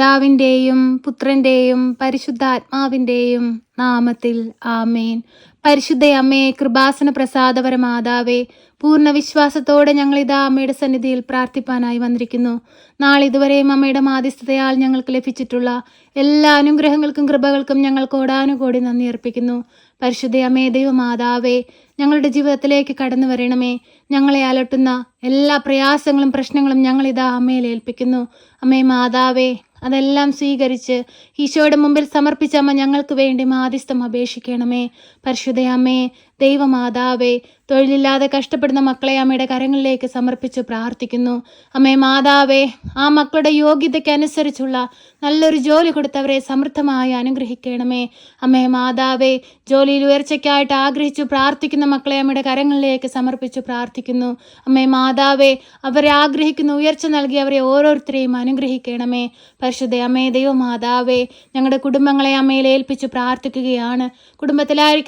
പിതാവിന്റെയും പുത്രന്റെയും പരിശുദ്ധാത്മാവിന്റെയും നാമത്തിൽ ആമേൻ. പരിശുദ്ധ അമ്മേ കൃപാസന പ്രസാദപര മാതാവേ പൂർണ വിശ്വാസത്തോടെ ഞങ്ങൾ അമ്മയുടെ സന്നിധിയിൽ പ്രാർത്ഥിപ്പാനായി വന്നിരിക്കുന്നു. നാളെ ഇതുവരെയും അമ്മയുടെ മാധ്യസ്ഥതയാൽ ഞങ്ങൾക്ക് ലഭിച്ചിട്ടുള്ള എല്ലാ അനുഗ്രഹങ്ങൾക്കും കൃപകൾക്കും ഞങ്ങൾ കോടാനുകോടി നന്ദി അർപ്പിക്കുന്നു. പരിശുദ്ധ അമ്മേ ദൈവമാതാവേ ഞങ്ങളുടെ ജീവിതത്തിലേക്ക് കടന്നു വരണമേ. ഞങ്ങളെ അലട്ടുന്ന എല്ലാ പ്രയാസങ്ങളും പ്രശ്നങ്ങളും ഞങ്ങളിതാ അമ്മയിൽ ഏൽപ്പിക്കുന്നു. അമ്മേ മാതാവേ അതെല്ലാം സ്വീകരിച്ച് ഈശോയുടെ മുമ്പിൽ സമർപ്പിച്ച അമ്മ ഞങ്ങൾക്ക് വേണ്ടി മാധ്യസ്ഥം അപേക്ഷിക്കണമേ. പരിശുദ്ധ അമ്മേ ദൈവമാതാവേ തൊഴിലില്ലാതെ കഷ്ടപ്പെടുന്ന മക്കളെ അമ്മയുടെ കരങ്ങളിലേക്ക് സമർപ്പിച്ച് പ്രാർത്ഥിക്കുന്നു. അമ്മേ മാതാവേ ആ മക്കളുടെ യോഗ്യതയ്ക്കനുസരിച്ചുള്ള നല്ലൊരു ജോലി കൊടുത്തവരെ സമൃദ്ധമായി അനുഗ്രഹിക്കണമേ. അമ്മേ മാതാവേ ജോലിയിൽ ഉയർച്ചയ്ക്കായിട്ട് ആഗ്രഹിച്ചു പ്രാർത്ഥിക്കുന്ന മക്കളെ അമ്മയുടെ കരങ്ങളിലേക്ക് സമർപ്പിച്ച് പ്രാർത്ഥിക്കുന്നു. അമ്മേ മാതാവേ അവരെ ആഗ്രഹിക്കുന്ന ഉയർച്ച നൽകി അവരെ ഓരോരുത്തരെയും അനുഗ്രഹിക്കണമേ. പരിശുദ്ധ അമ്മേ ദൈവ മാതാവേ ഞങ്ങളുടെ കുടുംബങ്ങളെ അമ്മയിൽ ഏൽപ്പിച്ച് പ്രാർത്ഥിക്കുകയാണ്.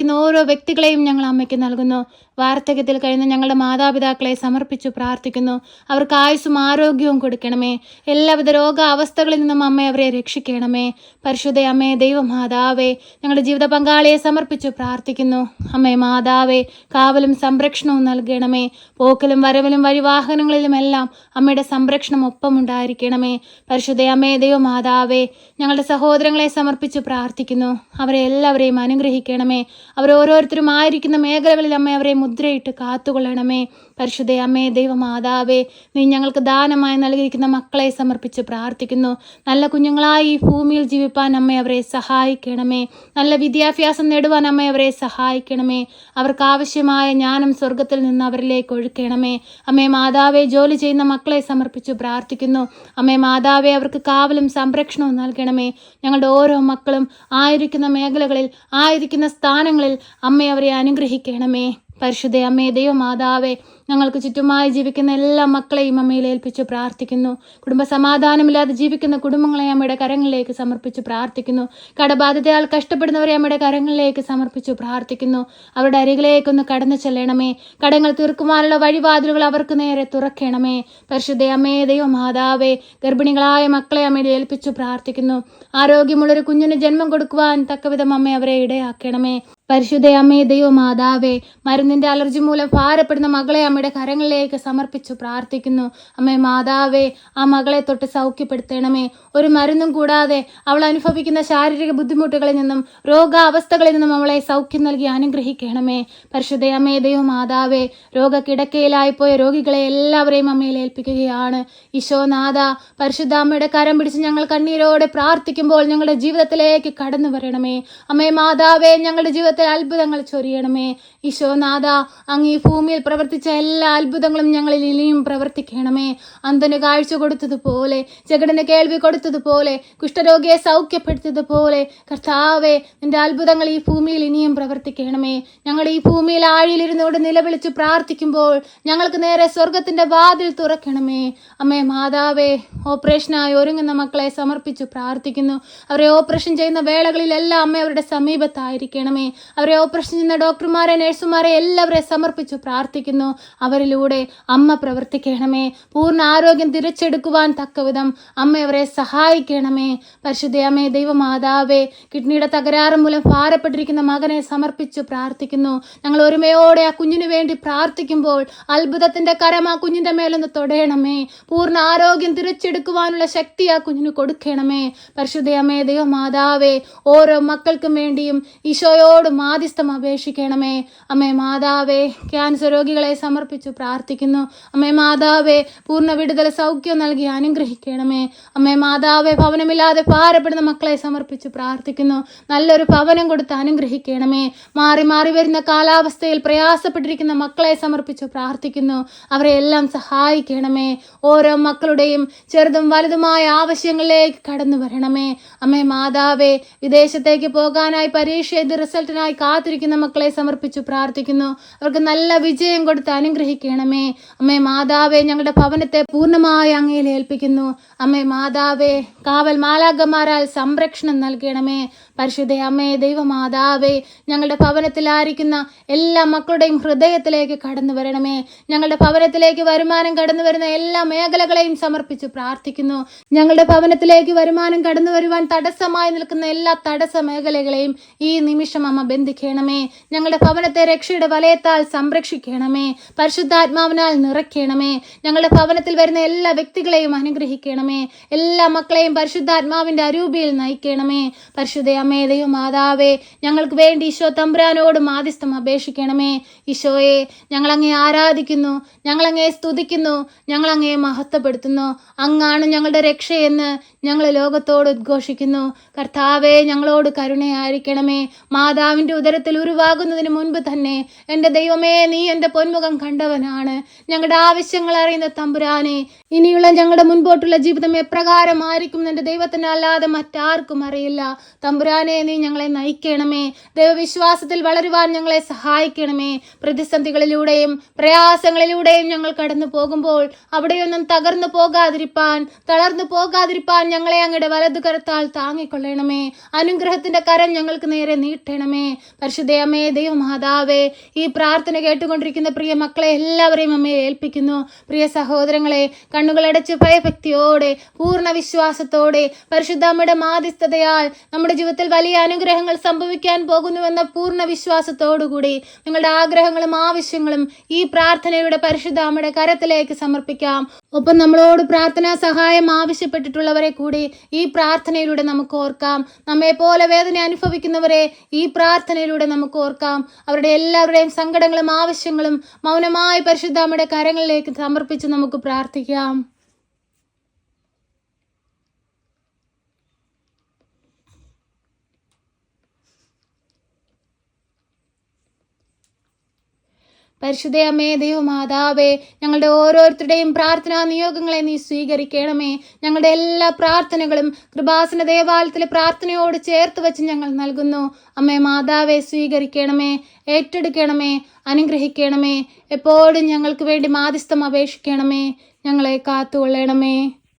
കുടുംബത്തിലായിരിക്കുന്ന ഓരോ വ്യക്തികളെയും ഞങ്ങൾ അമ്മയ്ക്ക് നൽകുന്നു. വാർദ്ധക്യത്തിൽ കഴിയുന്ന ഞങ്ങളുടെ മാതാപിതാക്കളെ സമർപ്പിച്ചു പ്രാർത്ഥിക്കുന്നു. അവർക്ക് ആയുസ്സും ആരോഗ്യവും കൊടുക്കണമേ. എല്ലാവിധ രോഗാവസ്ഥകളിൽ നിന്നും അമ്മ അവരെ രക്ഷിക്കണമേ. പരിശുദ്ധ അമ്മേ ദൈവമാതാവേ ഞങ്ങളുടെ ജീവിത പങ്കാളിയെ സമർപ്പിച്ചു പ്രാർത്ഥിക്കുന്നു. അമ്മേ മാതാവേ കാവലും സംരക്ഷണവും നൽകണമേ. പോക്കലും വരവിലും വഴിവാഹനങ്ങളിലുമെല്ലാം അമ്മയുടെ സംരക്ഷണം ഒപ്പമുണ്ടായിരിക്കണമേ പരിശുദ്ധ അമ്മേ ദൈവമാതാവേ ഞങ്ങളുടെ സഹോദരങ്ങളെ സമർപ്പിച്ചു പ്രാർത്ഥിക്കുന്നു. അവരെ എല്ലാവരെയും അനുഗ്രഹിക്കണമേ. അവർ ഓരോരുത്തരും ആയിരിക്കുന്ന മേഖലകളിൽ അമ്മ അവരെ മുദ്രയിട്ട് കാത്തുകൊള്ളണമേ. പരിശുദ്ധ അമ്മേ ദൈവമാതാവേ നീ ഞങ്ങൾക്ക് ദാനമായി നൽകിയിരിക്കുന്ന മക്കളെ സമർപ്പിച്ച് പ്രാർത്ഥിക്കുന്നു. നല്ല കുഞ്ഞുങ്ങളായി ഈ ഭൂമിയിൽ ജീവിപ്പാൻ അമ്മ അവരെ സഹായിക്കണമേ. നല്ല വിദ്യാഭ്യാസം നേടുവാൻ അമ്മ അവരെ സഹായിക്കണമേ. അവർക്ക് ആവശ്യമായ ജ്ഞാനം സ്വർഗത്തിൽ നിന്ന് അവരിലേക്ക് ഒഴുക്കണമേ. അമ്മേ മാതാവെ ജോലി ചെയ്യുന്ന മക്കളെ സമർപ്പിച്ച് പ്രാർത്ഥിക്കുന്നു. അമ്മേ മാതാവെ അവർക്ക് കാവലും സംരക്ഷണവും നൽകണമേ. ഞങ്ങളുടെ ഓരോ മക്കളും ആയിരിക്കുന്ന മേഖലകളിൽ ആയിരിക്കുന്ന സ്ഥാനങ്ങളിൽ അമ്മ അവരെ അനുഗ്രഹിക്കണമേ. പരിശുദ്ധ അമ്മേ മാതാവേ ഞങ്ങൾക്ക് ചുറ്റുമായി ജീവിക്കുന്ന എല്ലാ മക്കളെയും അമ്മയിൽ ഏൽപ്പിച്ച് പ്രാർത്ഥിക്കുന്നു. കുടുംബ സമാധാനമില്ലാതെ ജീവിക്കുന്ന കുടുംബങ്ങളെ അമ്മയുടെ കരങ്ങളിലേക്ക് സമർപ്പിച്ച് പ്രാർത്ഥിക്കുന്നു. കടബാധിതയാൽ കഷ്ടപ്പെടുന്നവരെ അമ്മയുടെ കരങ്ങളിലേക്ക് സമർപ്പിച്ച് പ്രാർത്ഥിക്കുന്നു. അവരുടെ അരികിലേക്കൊന്ന് കടന്നു ചെല്ലണമേ. കടങ്ങൾ തീർക്കുവാനുള്ള വഴിവാതിലുകൾ അവർക്ക് നേരെ തുറക്കണമേ. പരിശുദ്ധ അമ്മേ മാതാവേ ഗർഭിണികളായ മക്കളെ അമ്മയിൽ ഏൽപ്പിച്ചു പ്രാർത്ഥിക്കുന്നു. ആരോഗ്യമുള്ളൊരു കുഞ്ഞിന് ജന്മം കൊടുക്കുവാൻ തക്കവിധം അമ്മ അവരെ ഇടയാക്കണമേ. പരിശുദ്ധ ദൈവ മാതാവേ മരുന്നിന്റെ അലർജി മൂലം ഭാരപ്പെടുന്ന മകളെ അമ്മയുടെ കരങ്ങളിലേക്ക് സമർപ്പിച്ചു പ്രാർത്ഥിക്കുന്നു. അമ്മേ മാതാവേ ആ മകളെ തൊട്ട് സൗഖ്യപ്പെടുത്തണമേ. ഒരു മരുന്നും കൂടാതെ അവൾ അനുഭവിക്കുന്ന ശാരീരിക ബുദ്ധിമുട്ടുകളിൽ നിന്നും രോഗാവസ്ഥകളിൽ നിന്നും അവളെ സൗഖ്യം നൽകി അനുഗ്രഹിക്കണമേ. പരിശുദ്ധ ദൈവ മാതാവേ രോഗക്കിടക്കയിലായിപ്പോയ രോഗികളെ എല്ലാവരെയും അമ്മയിൽ ഏൽപ്പിക്കുകയാണ്. ഈശോനാഥ പരിശുദ്ധ അമ്മയുടെ കരം പിടിച്ച് ഞങ്ങൾ കണ്ണീരോടെ പ്രാർത്ഥിക്കുമ്പോൾ ഞങ്ങളുടെ ജീവിതത്തിലേക്ക് കടന്നു വരണമേ. അമ്മേ മാതാവേ ഞങ്ങളുടെ ജീവിതത്തിൽ അത്ഭുതങ്ങൾ ചൊരിയണമേ. ഈശോനാഥ അങ്ങ് ഈ ഭൂമിയിൽ പ്രവർത്തിച്ച എല്ലാ അത്ഭുതങ്ങളും ഞങ്ങളിൽ ഇനിയും പ്രവർത്തിക്കണമേ. അന്തന് കാഴ്ച കൊടുത്തതുപോലെ ജഗടന് കേൾവി കൊടുത്തതുപോലെ കുഷ്ഠരോഗിയെ സൗഖ്യപ്പെടുത്തിയതുപോലെ കർത്താവെ നിന്റെ അത്ഭുതങ്ങൾ ഈ ഭൂമിയിൽ ഇനിയും പ്രവർത്തിക്കണമേ. ഞങ്ങൾ ഈ ഭൂമിയിൽ ആഴിയിലിരുന്നോട് നിലവിളിച്ച് പ്രാർത്ഥിക്കുമ്പോൾ ഞങ്ങൾക്ക് നേരെ സ്വർഗത്തിന്റെ വാതിൽ തുറക്കണമേ. അമ്മേ മാതാവേ ഓപ്പറേഷനായി ഒരുങ്ങുന്ന മക്കളെ സമർപ്പിച്ചു പ്രാർത്ഥിക്കുന്നു. അവരെ ഓപ്പറേഷൻ ചെയ്യുന്ന വേളകളിലെല്ലാം അമ്മ അവരുടെ സമീപത്തായിരിക്കണമേ. അവരെ ഓപ്പറേഷൻ ചെയ്യുന്ന ഡോക്ടർമാരെ നഴ്സുമാരെ എല്ലാവരെ സമർപ്പിച്ചു പ്രാർത്ഥിക്കുന്നു. അവരിലൂടെ അമ്മ പ്രവർത്തിക്കണമേ. പൂർണ ആരോഗ്യം തിരിച്ചെടുക്കുവാൻ തക്കവിധം അമ്മ അവരെ സഹായിക്കണമേ. പരിശുദ്ധ അമ്മേ ദൈവമാതാവേ കിഡ്നിയുടെ തകരാറ് മൂലം ഭാരപ്പെട്ടിരിക്കുന്ന മകനെ സമർപ്പിച്ചു പ്രാർത്ഥിക്കുന്നു. ഞങ്ങൾ ഒരുമയോടെ ആ കുഞ്ഞിനു വേണ്ടി പ്രാർത്ഥിക്കുമ്പോൾ അത്ഭുതത്തിന്റെ കരം ആ കുഞ്ഞിന്റെ മേലൊന്ന് തൊടയണമേ. പൂർണ ആരോഗ്യം തിരിച്ചെടുക്കുവാനുള്ള ശക്തി ആ കുഞ്ഞിന് കൊടുക്കണമേ. പരിശുദ്ധ അമ്മേ ദൈവമാതാവേ ഓരോ മക്കൾക്കും വേണ്ടിയും ഈശോയോട് മാധ്യസ്ഥം അപേക്ഷിക്കണമേ. അമ്മേ മാതാവേ ക്യാൻസർ രോഗികളെ സമർപ്പിച്ചു പ്രാർത്ഥിക്കുന്നു. അമ്മേ മാതാവേ പൂർണ വിടുതൽ സൗഖ്യം നൽകി അനുഗ്രഹിക്കണമേ. അമ്മേ മാതാവേ ഭവനമില്ലാതെ പാരപ്പെടുന്ന മക്കളെ സമർപ്പിച്ചു പ്രാർത്ഥിക്കുന്നു. നല്ലൊരു ഭവനം കൊടുത്ത് അനുഗ്രഹിക്കണമേ. മാറി മാറി വരുന്ന കാലാവസ്ഥയിൽ പ്രയാസപ്പെട്ടിരിക്കുന്ന മക്കളെ സമർപ്പിച്ചു പ്രാർത്ഥിക്കുന്നു. അവരെ എല്ലാം സഹായിക്കണമേ. ഓരോ മക്കളുടെയും ചെറുതും വലുതുമായ ആവശ്യങ്ങളിലേക്ക് കടന്നു വരണമേ. അമ്മേ മാതാവേ വിദേശത്തേക്ക് പോകാനായി പരീക്ഷ എഴുതി റിസൾട്ടിനായി കാത്തിരിക്കുന്ന മക്കളെ സമർപ്പിച്ചു പ്രാർത്ഥിക്കുന്നു. അവർക്ക് നല്ല വിജയം കൊടുത്ത് അനുഗ്രഹിക്കണമേ. അമ്മേ മാതാവേ ഞങ്ങളുടെ ഭവനത്തെ പൂർണമായി അങ്ങയിൽ ഏൽപ്പിക്കുന്നു. അമ്മേ മാതാവേ കാവൽ മാലാകമാരാൽ സംരക്ഷണം നൽകണമേ. പരിശുദ്ധ അമ്മേ ദൈവമാതാവേ ഞങ്ങളുടെ ഭവനത്തിലായിരിക്കുന്ന എല്ലാ മക്കളുടെയും ഹൃദയത്തിലേക്ക് കടന്നു വരണമേ. ഞങ്ങളുടെ ഭവനത്തിലേക്ക് വരുമാനം കടന്നു വരുന്ന എല്ലാ മേഖലകളെയും സമർപ്പിച്ച് പ്രാർത്ഥിക്കുന്നു. ഞങ്ങളുടെ ഭവനത്തിലേക്ക് വരുമാനം കടന്നു വരുവാൻ തടസ്സമായി നിൽക്കുന്ന എല്ലാ തടസ്സ മേഖലകളെയും ഈ നിമിഷം അമ്മ ബന്ധിക്കണമേ. ഞങ്ങളുടെ ഭവനത്തെ രക്ഷയുടെ വലയത്താൽ സംരക്ഷിക്കണമേ. പരിശുദ്ധാത്മാവിനാൽ നിറയ്ക്കണമേ. ഞങ്ങളുടെ ഭവനത്തിൽ വരുന്ന എല്ലാ വ്യക്തികളെയും അനുഗ്രഹിക്കണമേ. എല്ലാ മക്കളെയും പരിശുദ്ധാത്മാവിന്റെ അരൂപിയിൽ നയിക്കണമേ. പരിശുദ്ധ അമ്മേ ദൈവം മാതാവേ ഞങ്ങൾക്ക് വേണ്ടി ഈശോ തമ്പുരാനോട് മാധ്യസ്ഥം അപേക്ഷിക്കണമേ. ഈശോയെ ഞങ്ങളങ്ങേ ആരാധിക്കുന്നു ഞങ്ങളങ്ങേ സ്തുതിക്കുന്നു ഞങ്ങളങ്ങേ മഹത്വപ്പെടുത്തുന്നു. അങ്ങാണ് ഞങ്ങളുടെ രക്ഷയെന്ന് ഞങ്ങൾ ലോകത്തോട് ഉദ്ഘോഷിക്കുന്നു. കർത്താവെ ഞങ്ങളോട് കരുണയായിരിക്കണമേ. മാതാവിന്റെ ഉദരത്തിൽ ഉരുവാകുന്നതിന് മുൻപ് തന്നെ എന്റെ ദൈവമേ നീ എന്റെ പൊന്മുഖം കണ്ടവനാണ്. ഞങ്ങളുടെ ആവശ്യങ്ങൾ അറിയുന്ന തമ്പുരാനെ ഇനിയുള്ള ഞങ്ങളുടെ മുൻപോട്ടുള്ള ജീവിതം എപ്രകാരമായിരിക്കും എന്റെ ദൈവത്തിനല്ലാതെ മറ്റാർക്കും അറിയില്ല. തമ്പുരാനെ നീ ഞങ്ങളെ നയിക്കണമേ. ദൈവവിശ്വാസത്തിൽ വളരുവാൻ ഞങ്ങളെ സഹായിക്കണമേ. പ്രതിസന്ധികളിലൂടെയും പ്രയാസങ്ങളിലൂടെയും ഞങ്ങൾ കടന്നു പോകുമ്പോൾ അവിടെയൊന്നും തകർന്നു പോകാതിരിപ്പാൻ തളർന്നു പോകാതിരിപ്പാൻ ഞങ്ങളെ അങ്ങയുടെ വലതു കരത്താൽ താങ്ങിക്കൊള്ളണമേ. അനുഗ്രഹത്തിന്റെ കരം ഞങ്ങൾക്ക് നേരെ നീട്ടണമേ. പരിശുദ്ധയമ്മേ ദൈവമാതാവേ ഈ പ്രാർത്ഥന കേട്ടുകൊണ്ടിരിക്കുന്ന പ്രിയ മക്കളെ എല്ലാവരെയും അമ്മയെ ഏൽപ്പിക്കുന്നു. പ്രിയ സഹോദരങ്ങളെ കണ്ണുകളടച്ച് ഭയഭക്തിയോടെ പൂർണ വിശ്വാസത്തോടെ പരിശുദ്ധ അമ്മയുടെ മാധ്യസ്ഥതയാൽ നമ്മുടെ ജീവിതത്തിൽ വലിയ അനുഗ്രഹങ്ങൾ സംഭവിക്കാൻ പോകുന്നുവെന്ന പൂർണ വിശ്വാസത്തോടുകൂടി നിങ്ങളുടെ ആഗ്രഹങ്ങളും ആവശ്യങ്ങളും ഈ പ്രാർത്ഥനയുടെ പരിശുദ്ധ അമ്മയുടെ കരത്തിലേക്ക് സമർപ്പിക്കാം. ഒപ്പം നമ്മളോട് പ്രാർത്ഥനാ സഹായം ആവശ്യപ്പെട്ടിട്ടുള്ളവരെ കൂടി ഈ പ്രാർത്ഥനയിലൂടെ നമുക്ക് ഓർക്കാം. നമ്മെ പോലെ വേദന അനുഭവിക്കുന്നവരെ ഈ പ്രാർത്ഥനയിലൂടെ നമുക്ക് ഓർക്കാം. അവരുടെ എല്ലാവരുടെയും സങ്കടങ്ങളും ആവശ്യങ്ങളും മൗനമായി പരിശുദ്ധ അമ്മയുടെ കരങ്ങളിലേക്ക് സമർപ്പിച്ച് നമുക്ക് പ്രാർത്ഥിക്കാം. പരിശുദ്ധ അമ്മേ ദൈവമാതാവേ ഞങ്ങളുടെ ഓരോരുത്തരുടെയും പ്രാർത്ഥനാ നിയോഗങ്ങളെ നീ സ്വീകരിക്കണമേ. ഞങ്ങളുടെ എല്ലാ പ്രാർത്ഥനകളും കൃപാസന ദേവാലയത്തിലെ പ്രാർത്ഥനയോട് ചേർത്ത് വെച്ച് ഞങ്ങൾ നൽകുന്നു. അമ്മേ മാതാവെ സ്വീകരിക്കണമേ ഏറ്റെടുക്കണമേ അനുഗ്രഹിക്കണമേ. എപ്പോഴും ഞങ്ങൾക്ക് വേണ്ടി മാധ്യസ്ഥം അപേക്ഷിക്കണമേ. ഞങ്ങളെ കാത്തുകൊള്ളണമേ.